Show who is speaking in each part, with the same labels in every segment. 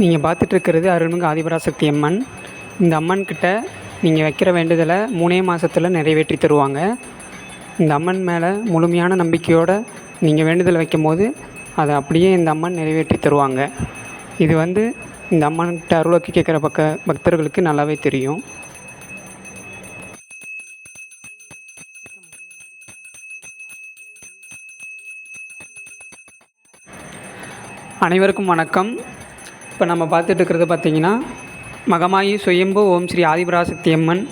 Speaker 1: நீங்கள் பார்த்துட்ருக்கிறது அருள்மிகு ஆதிபராசக்தி அம்மன். இந்த அம்மன் கிட்ட நீங்கள் வைக்கிற வேண்டுதலை மூணே மாதத்தில் நிறைவேற்றி தருவாங்க. இந்த அம்மன் மேலே முழுமையான நம்பிக்கையோடு நீங்கள் வேண்டுதல் வைக்கும்போது அதை அப்படியே இந்த அம்மன் நிறைவேற்றி தருவாங்க. இது வந்து இந்த அம்மன்கிட்ட அருள்வாக்கு கேட்குற பக்க பக்தர்களுக்கு நல்லாவே தெரியும். அனைவருக்கும் வணக்கம். இப்போ நம்ம பார்த்துட்டு இருக்கிறது பார்த்திங்கன்னா மகமாயி சுயம்பு ஓம் ஸ்ரீ ஆதிபராசக்தி அம்மன்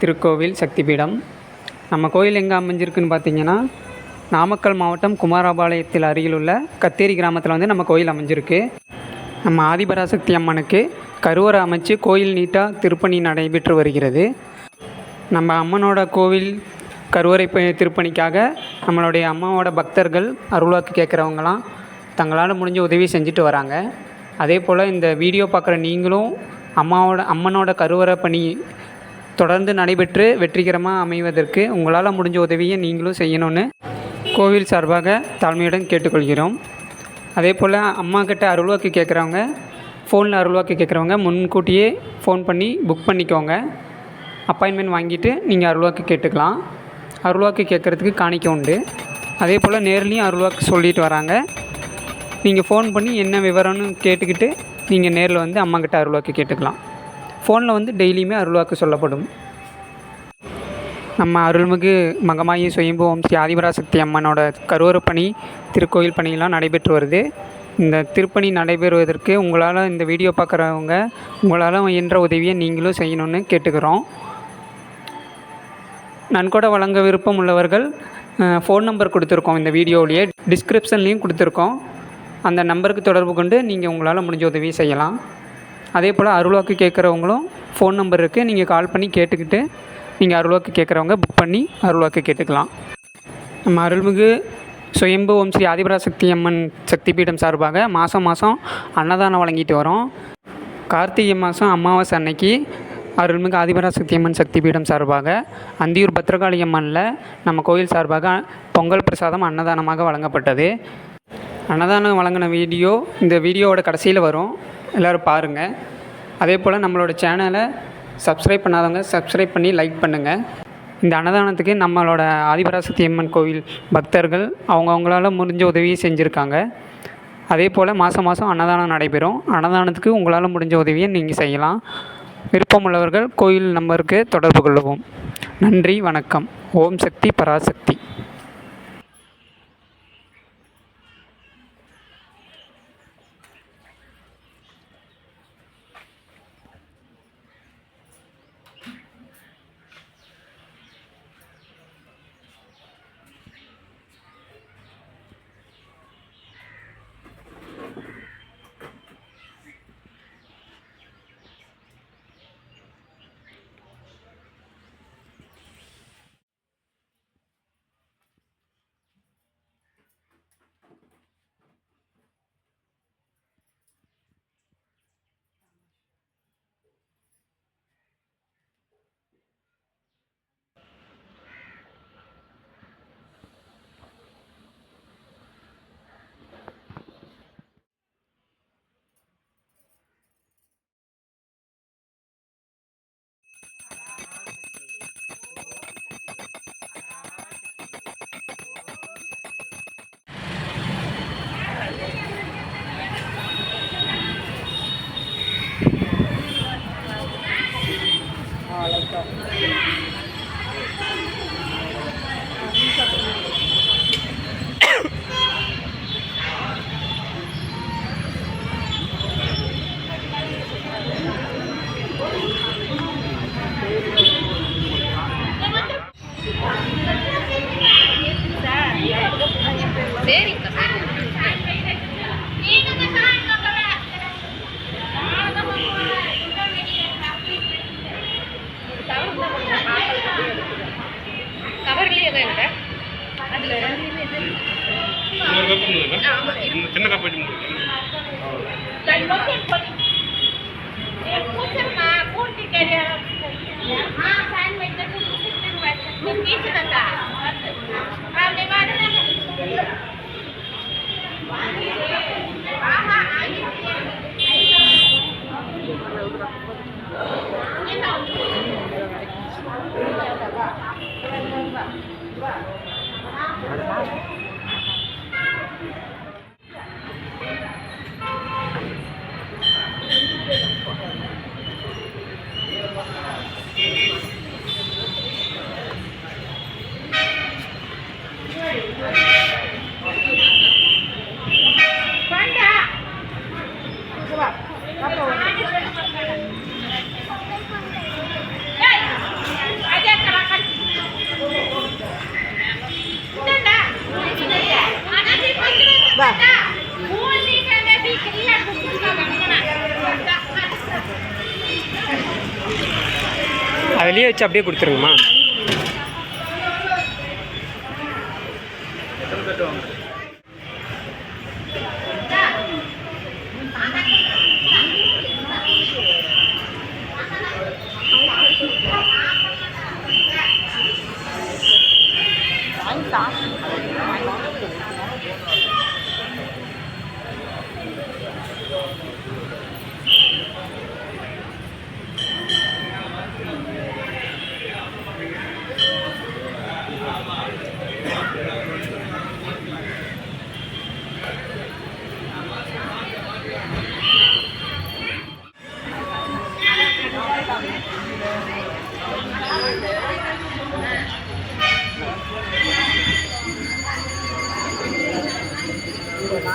Speaker 1: திருக்கோவில் சக்திபீடம். நம்ம கோயில் எங்கே அமைஞ்சிருக்குன்னு பார்த்தீங்கன்னா நாமக்கல் மாவட்டம் குமாரபாளையத்தில் அருகிலுள்ள கத்தேரி கிராமத்தில் வந்து நம்ம கோயில் அமைஞ்சிருக்கு. நம்ம ஆதிபராசக்தி அம்மனுக்கு கருவறை அமைச்சு கோயில் நீட்டாக திருப்பணி நடைபெற்று வருகிறது. நம்ம அம்மனோட கோவில் கருவறை ப- திருப்பணிக்காக நம்மளுடைய அம்மாவோட பக்தர்கள் அருள்வாக்கு கேட்குறவங்களாம் தங்களால் முடிஞ்ச உதவி செஞ்சுட்டு வராங்க. அதே போல் இந்த வீடியோ பார்க்குற நீங்களும் அம்மாவோட அம்மனோட கருவறை பணி தொடர்ந்து நடைபெற்று வெற்றிகரமாக அமைவதற்கு உங்களால் முடிஞ்ச உதவியை நீங்களும் செய்யணும்னு கோவில் சார்பாக தாழ்மையுடன் கேட்டுக்கொள்கிறோம். அதே போல் அம்மா கிட்ட அருள்வாக்கு கேட்குறவங்க ஃபோனில் அருள்வாக்கு கேட்குறவங்க முன்கூட்டியே ஃபோன் பண்ணி புக் பண்ணிக்கோங்க. அப்பாயின்மெண்ட் வாங்கிட்டு நீங்கள் அருள்வாக்கு கேட்டுக்கலாம். அருள்வாக்கு கேட்குறதுக்கு காணிக்கை உண்டு. அதே போல் நேர்லேயும் அருள்வாக்கு சொல்லிட்டு வராங்க. நீங்கள் ஃபோன் பண்ணி என்ன விவரம்னு கேட்டுக்கிட்டு நீங்கள் நேரில் வந்து அம்மாக்கிட்ட அருள்வாக்கு கேட்டுக்கலாம். ஃபோனில் வந்து டெய்லியுமே அருள்வாக்கு சொல்லப்படும். நம்ம அருள்மிகு மகமாயி சுயம்புவம் ஸ்ரீ ஆதிபராசக்தி அம்மனோட கருவறை பணி திருக்கோயில் பணியெல்லாம் நடைபெற்று வருது. இந்த திருப்பணி நடைபெறுவதற்கு உங்களால் இந்த வீடியோ பார்க்குறவங்க உங்களால் இயன்ற உதவியை நீங்களும் செய்யணும்னு கேட்டுக்கிறோம். நன்கொடை வழங்க விருப்பம் உள்ளவர்கள் ஃபோன் நம்பர் கொடுத்துருக்கோம் இந்த வீடியோவிலேயே டிஸ்கிரிப்ஷன்லேயும் கொடுத்துருக்கோம். அந்த நம்பருக்கு தொடர்பு கொண்டு நீங்கள் உங்களால் முடிஞ்ச உதவி செய்யலாம். அதே போல் அருள்வாக்கு கேட்குறவங்களும் ஃபோன் நம்பர் இருக்குது நீங்கள் கால் பண்ணி கேட்டுக்கிட்டு நீங்கள் அருள்வாக்கு கேட்குறவங்க புக் பண்ணி அருள்வாக்கு கேட்டுக்கலாம். நம்ம அருள்மிகு சுயம்பு ஓம் ஸ்ரீ ஆதிபராசக்தி அம்மன் சக்தி பீடம் சார்பாக மாதம் மாதம் அன்னதானம் வழங்கிட்டு வரோம். கார்த்திகை மாதம் அமாவாசை அன்னைக்கு அருள்மிகு ஆதிபராசக்தி அம்மன் சக்தி பீடம் சார்பாக அந்தியூர் பத்ரகாளி அம்மனில் நம்ம கோயில் சார்பாக பொங்கல் பிரசாதம் அன்னதானமாக வழங்கப்பட்டது. அன்னதானம் வழங்கின வீடியோ இந்த வீடியோவோட கடைசியில் வரும். எல்லோரும் பாருங்கள் அதே போல் நம்மளோட சேனலை சப்ஸ்கிரைப் பண்ணாதவங்க சப்ஸ்கிரைப் பண்ணி லைக் பண்ணுங்கள் இந்த அன்னதானத்துக்கு நம்மளோட ஆதிபராசக்தி அம்மன் கோவில் பக்தர்கள் அவங்கவுங்களால முடிஞ்ச உதவியை செஞ்சுருக்காங்க. அதே போல் மாதம் மாதம் அன்னதானம் நடைபெறும். அன்னதானத்துக்கு உங்களால் முடிஞ்ச உதவியை நீங்கள் செய்யலாம். விருப்பமுள்ளவர்கள் கோயில் நம்பருக்கு தொடர்பு கொள்ளவும். நன்றி வணக்கம். ஓம் சக்தி பராசக்தி.
Speaker 2: கவர்லயே தான் ரெண்டுமே
Speaker 3: சின்ன கப் வச்சு Hãy
Speaker 2: subscribe
Speaker 1: அப்படியே வச்சு அப்படியே கொடுத்துருங்கம்மா.
Speaker 4: நான்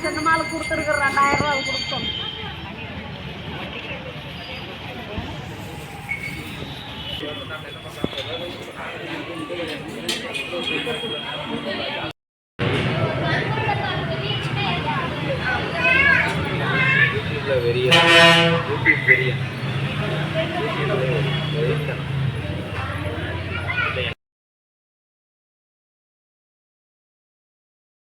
Speaker 3: இந்த மாலை கொடுத்துருக்குற ரெண்டாயிரம் ரூபா கொடுத்தோம்.
Speaker 5: வெறியா பெரிய